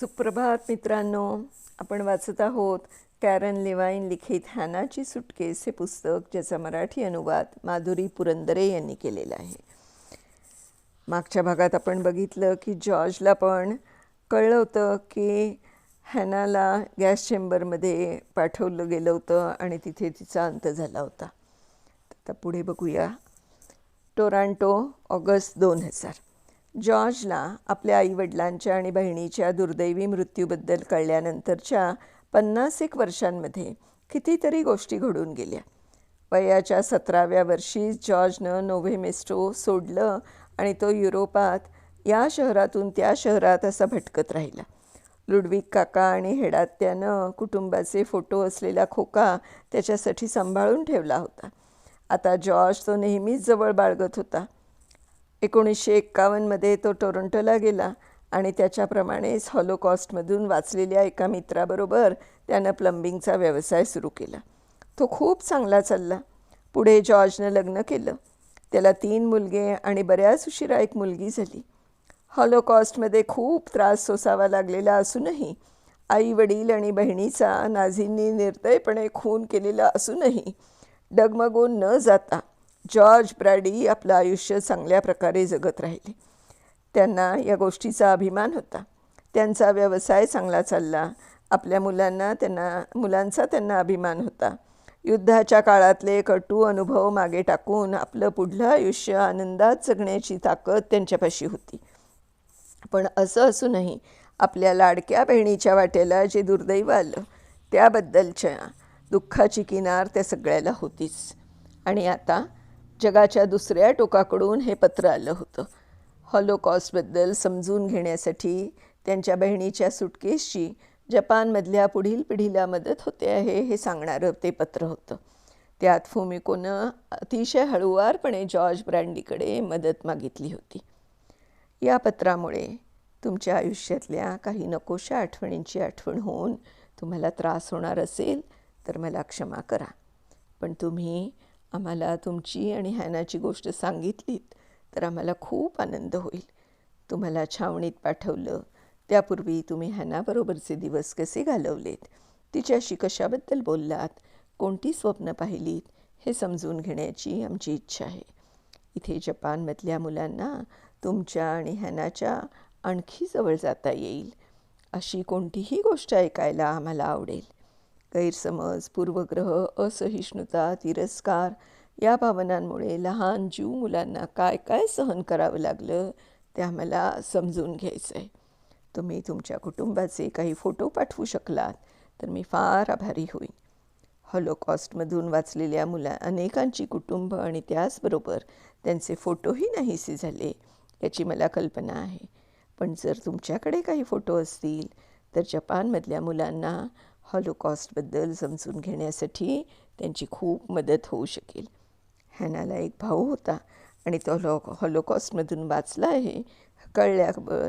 सुप्रभात मित्रांनो आपण वाचत आहोत कॅरन लिवाईन लिखित हॅनाची सुटकेस हे पुस्तक ज्याचा मराठी अनुवाद माधुरी पुरंदरे यांनी केलेला आहे. मागच्या भागात आपण बघितलं की जॉर्जला पण कळलं होतं की हॅनाला गॅस चेंबरमध्ये पाठवलं गेलं होतं आणि तिथे तिचा अंत झाला होता. आता पुढे बघूया. टोरांटो ऑगस्ट दोन हजार. जॉर्जला आपल्या आईवडिलांच्या आणि बहिणीच्या दुर्दैवी मृत्यूबद्दल कळल्यानंतरच्या पन्नास एक वर्षांमध्ये कितीतरी गोष्टी घडून गेल्या. वयाच्या सतराव्या वर्षी जॉर्जनं नोव्हेमेस्टो सोडलं आणि तो युरोपात या शहरातून त्या शहरात असा भटकत राहिला. लुडविक काका आणि हेडात्यानं कुटुंबाचे फोटो असलेला खोका त्याच्यासाठी सांभाळून ठेवला होता. आता जॉर्ज तो नेहमीच जवळ बाळगत होता. एकोणीसशे एक्कावन्नमध्ये तो टोरंटोला गेला आणि त्याच्याप्रमाणेच हॉलोकॉस्टमधून वाचलेल्या एका मित्राबरोबर त्यानं प्लंबिंगचा व्यवसाय सुरू केला. तो खूप चांगला चालला. पुढे जॉर्जनं लग्न केलं. त्याला तीन मुलगे आणि बऱ्याच उशिरा एक मुलगी झाली. हॉलोकॉस्टमध्ये खूप त्रास सोसावा लागलेला असूनही आई वडील आणि बहिणीचा नाझींनी निर्दयपणे खून केलेला असूनही डगमगून न जाता जॉर्ज ब्रॅडी आपलं आयुष्य चांगल्या प्रकारे जगत राहिले. त्यांना या गोष्टीचा अभिमान होता. त्यांचा व्यवसाय चांगला चालला. आपल्या मुलांना त्यांना मुलांचा त्यांना अभिमान होता. युद्धाच्या काळातले कटू अनुभव मागे टाकून आपलं पुढलं आयुष्य आनंदात जगण्याची ताकद त्यांच्यापाशी होती. पण असं असूनही आपल्या लाडक्या बहिणीच्या वाटेला जे दुर्दैव आलं त्याबद्दलच्या दुःखाची किनार त्या सगळ्याला होतीच. आणि आता जगाच्या दुसऱ्या टोकाकडून हे पत्र आलं होतं. हॉलोकॉस्टबद्दल समजून घेण्यासाठी त्यांच्या बहिणीच्या सुटकेसची जपानमधल्या पुढील पिढीला मदत होते आहे हे सांगणारं ते पत्र होतं. त्यात फुमिकोनं अतिशय हळुवारपणे जॉर्ज ब्रँडीकडे मदत मागितली होती. या पत्रामुळे तुमच्या आयुष्यातल्या काही नकोशा आठवणींची आठवण होऊन तुम्हाला त्रास होणार असेल तर मला क्षमा करा. पण तुम्ही आम्हाला तुमची आणि हॅनाची गोष्ट सांगितलीत तर आम्हाला खूप आनंद होईल. तुम्हाला छावणीत पाठवलं त्यापूर्वी तुम्ही हॅनाबरोबरचे दिवस कसे घालवलेत? तिच्याशी कशाबद्दल बोललात? कोणती स्वप्न पाहिलीत? हे समजून घेण्याची आमची इच्छा आहे. इथे जपानमधल्या मुलांना तुमच्या आणि हॅनाच्या आणखी जवळ जाता येईल. अशी कोणतीही गोष्ट ऐकायला आम्हाला आवडेल. गैरसमज पूर्वग्रह असहिष्णुता तिरस्कार या भावनांमुळे लहान जीव मुलांना काय काय सहन करावं लागलं ते आम्हाला समजून घ्यायचं आहे तुम्ही तुमच्या कुटुंबाचे काही फोटो पाठवू शकलात तर मी फार आभारी होईन. हॉलोकॉस्टमधून वाचलेल्या मुला अनेकांची कुटुंब आणि त्याचबरोबर त्यांचे फोटोही नाहीसे झाले याची मला कल्पना आहे. पण जर तुमच्याकडे काही फोटो असतील तर जपानमधल्या मुलांना हॉलोकॉस्टबद्दल समजून घेण्यासाठी त्यांची खूप मदत होऊ शकेल. हॅनाला एक भाऊ होता आणि तो हॉलो हॉलोकॉस्टमधून वाचला आहे. कळल्यावर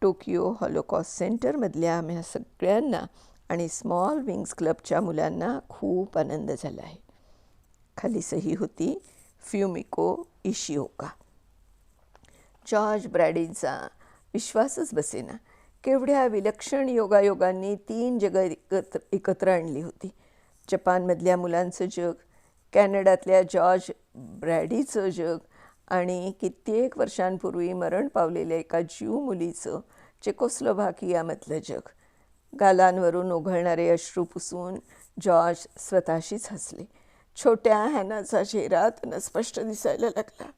टोकियो हॉलोकॉस्ट सेंटरमधल्या आम्ही सगळ्यांना आणि स्मॉल विंग्स क्लबच्या मुलांना खूप आनंद झाला आहे. खाली सही होती फ्युमिको इशिओका. जॉर्ज ब्रॅडींचा विश्वासच बसेना. केवढ्या विलक्षण योगायोगांनी तीन जग एकत्र एकत्र आणली होती. जपानमधल्या मुलांचं जग कॅनडातल्या जॉर्ज ब्रॅडीचं जग आणि कित्येक वर्षांपूर्वी मरण पावलेल्या एका जीव मुलीचं चेकोस्लोव्हाकियामधलं जग. गालांवरून ओघळणारे अश्रू पुसून जॉर्ज स्वतःशीच हसले. छोट्या हॅनाचा चेहरा त्यांना स्पष्ट दिसायला लागला.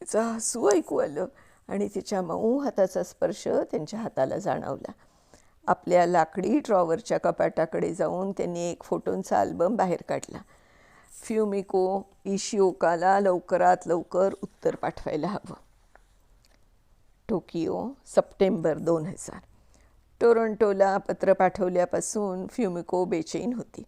तिचं हसू ऐकू आलं. आणि तिच्या मऊ हाताचा स्पर्श त्यांच्या हाताला जाणवला. आपल्या लाकडी ड्रॉवरच्या कपाटाकडे जाऊन त्यांनी एक फोटोंचा अल्बम बाहेर काढला. फ्युमिको इशिओकाला लवकरात लवकर उत्तर पाठवायला हवं. टोकियो सप्टेंबर दोन हजार. टोरंटोला पत्र पाठवल्यापासून फ्युमिको बेचैन होती.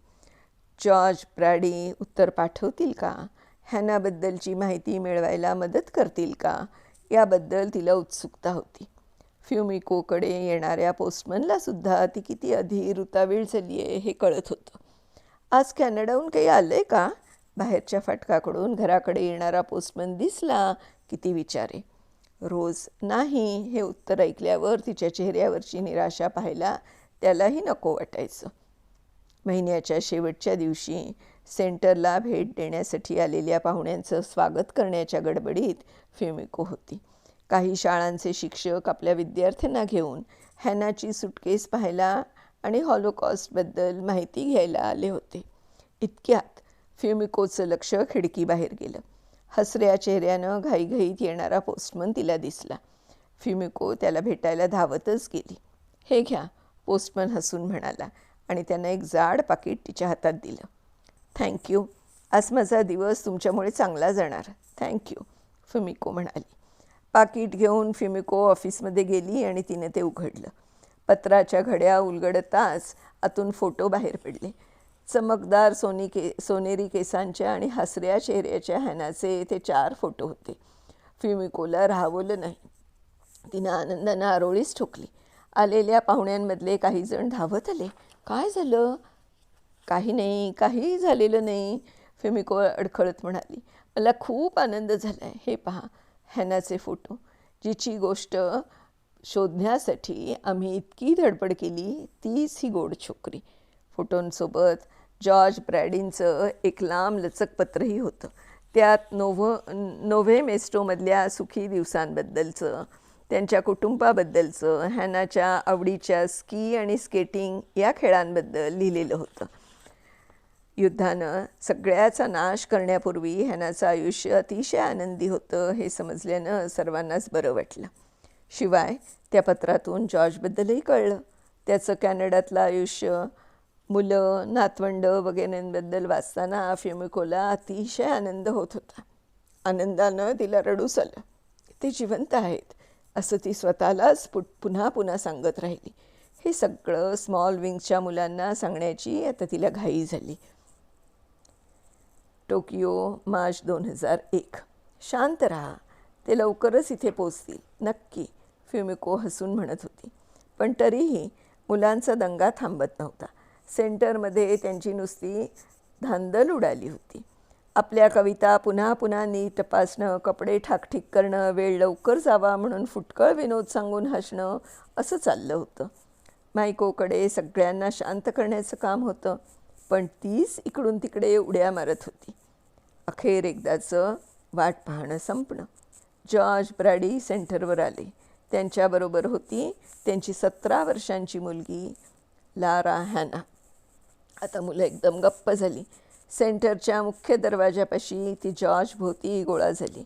जॉर्ज ब्रॅडी उत्तर पाठवतील का? हॅनाबद्दलची माहिती मिळवायला मदत करतील का? याबद्दल तिला उत्सुकता होती. फ्युमिकोकडे येणाऱ्या पोस्टमनला सुद्धा ती किती अधीर उतावीळ झाली आहे हे कळत होतं. आज कॅनडाहून काही आलं आहे का? बाहेरच्या फाटकाकडून घराकडे येणारा पोस्टमन दिसला किती विचारे. रोज नाही हे उत्तर ऐकल्यावर तिच्या चेहऱ्यावरची निराशा पाहायला त्यालाही नको वाटायचं. महिन्याच्या शेवटच्या दिवशी सेंटरला भेट देण्यासाठी आलेल्या पाहुण्यांचं स्वागत करण्याच्या गडबडीत फेमिको होती. काही शाळांचे शिक्षक आपल्या विद्यार्थ्यांना घेऊन हॅनाची सुटकेस पाहायला आणि हॉलोकॉस्टबद्दल माहिती घ्यायला आले होते. इतक्यात फ्युमिकोचं लक्ष खिडकीबाहेर गेलं. हसऱ्या चेहऱ्यानं घाईघाईत येणारा पोस्टमन तिला दिसला. फ्युमिको त्याला भेटायला धावतच गेली. हे घ्या पोस्टमन हसून म्हणाला. आणि त्यानं एक जाड पाकिट तिच्या हातात दिलं. थँक्यू आज माझा दिवस तुमच्यामुळे चांगला जाणार. थँक्यू फिमिको म्हणाली. पाकिट घेऊन फिमिको ऑफिसमध्ये गेली आणि तिने ते उघडलं. पत्राच्या घड्या उलगडताच आतून फोटो बाहेर पडले. चमकदार सोनी के सोनेरी केसांच्या आणि हसऱ्या चेहऱ्याच्या हॅनाचे ते चार फोटो होते. फिमिकोला राहवलं नाही. तिनं आनंदानं आरोळीच ठोकली. आलेल्या पाहुण्यांमधले काही जण धावत आले. काय झालं? काही नाही काही झालेलं नाही फेमिको अडखळत म्हणाली. मला खूप आनंद झाला आहे हे पहा हॅनाचे फोटो. जिची गोष्ट शोधण्यासाठी आम्ही इतकी धडपड केली तीच ही गोड छोकरी. फोटोंसोबत जॉर्ज ब्रॅडिनचं एक लांब लचक पत्रही होतं. त्यात नोव्ह नोव्हे मेस्टोमधल्या सुखी दिवसांबद्दलचं त्यांच्या कुटुंबाबद्दलचं हॅनाच्या आवडीच्या स्की आणि स्केटिंग या खेळांबद्दल लिहिलेलं होतं. युद्धानं सगळ्याचा नाश करण्यापूर्वी हॅनाचं आयुष्य अतिशय आनंदी होतं हे समजल्यानं सर्वांनाच बरं वाटलं. शिवाय त्या पत्रातून जॉर्जबद्दलही कळलं. त्याचं कॅनडातलं आयुष्य मुलं नातवंड वगैरेंबद्दल वाचताना फेमिकोला अतिशय आनंद होत होता. आनंदानं तिला रडूस आलं ते जिवंत आहेत. असं ती स्वतःलाच पु पुन्हा पुन्हा सांगत राहिली. हे सगळं स्मॉल विंग्सच्या मुलांना सांगण्याची आता तिला घाई झाली. टोकियो मार्च दोन हजार एक. शांत राहा. ते लवकरच इथे पोचतील. नक्की. फ्युमिको हसून म्हणत होती. पण तरीही मुलांचा दंगा थांबत नव्हता. सेंटरमध्ये त्यांची नुसती धांदल उडाली होती. आपल्या कविता पुन्हा पुन्हा नीट तपासणं कपडे ठाकठीक करणं वेळ लवकर जावा म्हणून फुटकळ विनोद सांगून हसणं असं चाललं होतं. मायकोकडे सगळ्यांना शांत करण्याचं काम होतं पण तीच इकडून तिकडे उड्या मारत होती. अखेर एकदाचं वाट पाहणं संपणं जॉर्ज ब्रॅडी सेंटरवर आले. त्यांच्याबरोबर होती त्यांची सतरा वर्षांची मुलगी लारा हॅना. आता मुलं एकदम गप्प झाली. सेंटरच्या मुख्य दरवाजापाशी ती जॉर्ज भोवती गोळा झाली.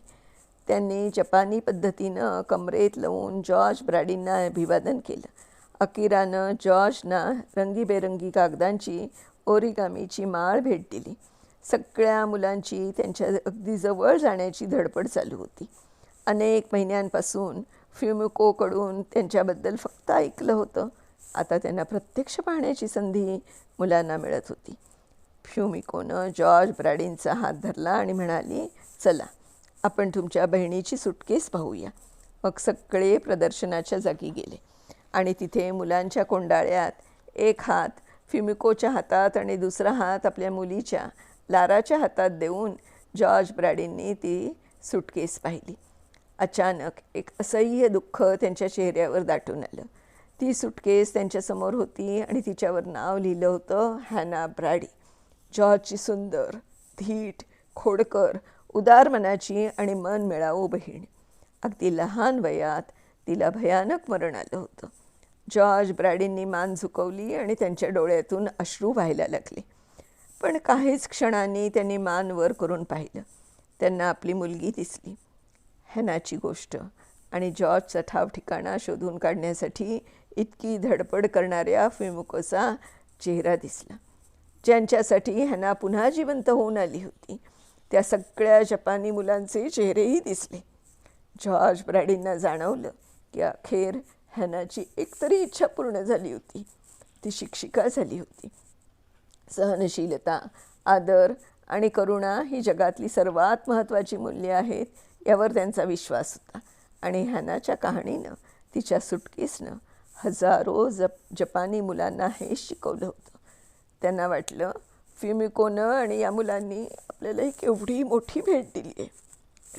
त्यांनी जपानी पद्धतीनं कमरेत लावून जॉर्ज ब्रॅडींना अभिवादन केलं. अकिरानं जॉर्जना रंगीबेरंगी कागदांची ओरिगामीची माळ भेट दिली. सगळ्या मुलांची त्यांच्या अगदी जवळ जाण्याची धडपड चालू होती. अनेक महिन्यांपासून फ्युमुकोकडून त्यांच्याबद्दल फक्त ऐकलं होतं. आता त्यांना प्रत्यक्ष पाहण्याची संधी मुलांना मिळत होती. फ्युमिकोनं जॉर्ज ब्रॅडिनचा हात धरला आणि म्हणाली चला आपण तुमच्या बहिणीची सुटकेस पाहूया. मग सगळे प्रदर्शनाच्या जागी गेले. आणि तिथे मुलांच्या कोंडाळ्यात एक हात फ्युमिकोच्या हातात आणि दुसरा हात आपल्या मुलीच्या लाराच्या हातात देऊन जॉर्ज ब्रॅडिननी ती सुटकेस पाहिली. अचानक एक असह्य दुःख त्यांच्या चेहऱ्यावर दाटून आलं. ती सुटकेस त्यांच्यासमोर होती आणि तिच्यावर नाव लिहिलं होतं हॅना ब्रॅडी. जॉर्जची सुंदर धीट खोडकर उदार मनाची आणि मन मिळावो बहीण. अगदी लहान वयात तिला भयानक मरण आलं होतं. जॉर्ज ब्रॅडींनी मान झुकवली आणि त्यांच्या डोळ्यातून अश्रू व्हायला लागले. पण काहीच क्षणांनी त्यांनी मान वर करून पाहिलं. त्यांना आपली मुलगी दिसली. हॅनाची गोष्ट आणि जॉर्जचा ठाव ठिकाणा शोधून काढण्यासाठी इतकी धडपड करणाऱ्या फिमुकोचा चेहरा दिसला. ज्यांच्यासाठी ह्यांना पुन्हा जिवंत होऊन आली होती. त्या सगळ्या जपानी मुलांचे चेहरेही दिसले. जॉर्ज ब्रॅडींना जाणवलं की अखेर हॅनाची एकतरी इच्छा पूर्ण झाली होती. ती शिक्षिका झाली होती. सहनशीलता आदर आणि करुणा ही जगातली सर्वात महत्त्वाची मूल्ये आहेत यावर त्यांचा विश्वास होता. आणि हॅनाच्या कहाणीनं तिच्या सुटकेसनं हजारो जप जपानी मुलांना हे शिकवलं होतं. त्यांना वाटलं फिमिकोनं आणि या मुलांनी आपल्याला एक एवढी मोठी भेट दिली आहे.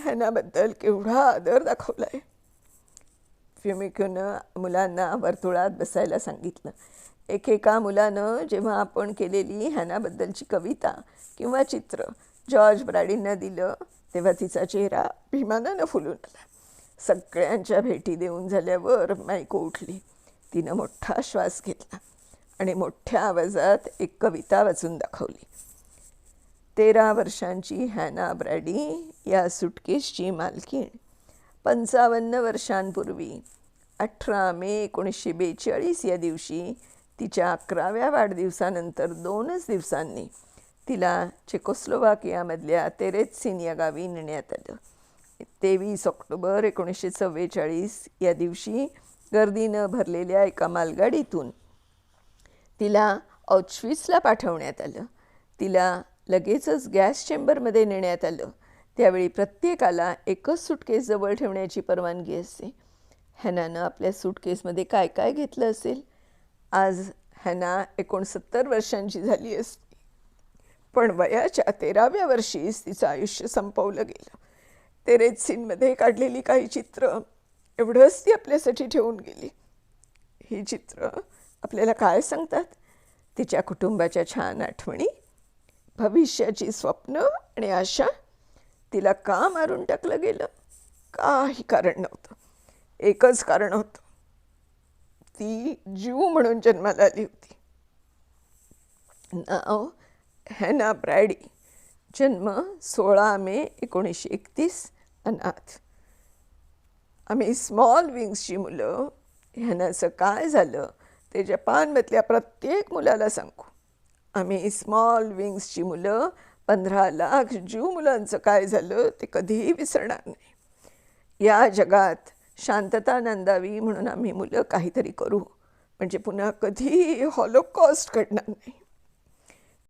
ह्यानाबद्दल केवढा आदर दाखवला आहे. फ्युमिक्यूनं मुलांना वर्तुळात बसायला सांगितलं. एकेका मुलानं जेव्हा आपण केलेली ह्यानाबद्दलची कविता किंवा चित्र जॉर्ज ब्रॅडींना दिलं तेव्हा तिचा चेहरा अभिमानानं फुलून आला. सगळ्यांच्या भेटी देऊन झाल्यावर मायको उठली. तिनं मोठा श्वास घेतला. आणि मोठ्या आवाजात एक कविता वाचून दाखवली. तेरा वर्षांची हॅना ब्रॅडी या सुटकेसची मालकीण. पंचावन्न वर्षांपूर्वी अठरा मे एकोणीसशे बेचाळीस या दिवशी तिच्या अकराव्या वाढदिवसानंतर दोनच दिवसांनी तिला चेकोस्लोवाकियामधल्या तेरेत्सिन या गावी नेण्यात आलं. तेवीस ऑक्टोबर एकोणीसशे चव्वेचाळीस या दिवशी गर्दीनं भरलेल्या एका मालगाडीतून तिला ऑचविसला पाठवण्यात आलं. तिला लगेचच गॅस चेंबरमध्ये नेण्यात आलं. त्यावेळी प्रत्येकाला एकच सुटकेस जवळ ठेवण्याची परवानगी असते. हॅनानं आपल्या सुटकेसमध्ये काय काय घेतलं असेल? आज हॅना एकोणसत्तर वर्षांची झाली असती. पण वयाच्या तेराव्या वर्षीच तिचं आयुष्य संपवलं गेलं. तेरेत्सिनमध्ये काढलेली काही चित्र एवढंच ती आपल्यासाठी ठेवून गेली. ही चित्र आपल्याला काय सांगतात? तिच्या कुटुंबाच्या छान आठवणी भविष्याची स्वप्न आणि आशा तिला का मारून टाकलं गेलं? काही कारण नव्हतं. एकच कारण होतं. ती जीव म्हणून जन्माला आली होती. नाव हॅना ब्रॅडी. जन्म सोळा मे एकोणीसशे एकतीस अनाथ. आम्ही स्मॉल विंग्सची मुलं. ह्यानाचं काय झालं? ते जपानमधल्या प्रत्येक मुलाला सांगू. आम्ही स्मॉल विंग्सची मुलं पंधरा लाख ज्यू मुलांचं काय झालं ते कधीही विसरणार नाही. या जगात शांतता नांदावी म्हणून आम्ही मुलं काहीतरी करू. म्हणजे पुन्हा कधीही हॉलोकॉस्ट घडणार नाही.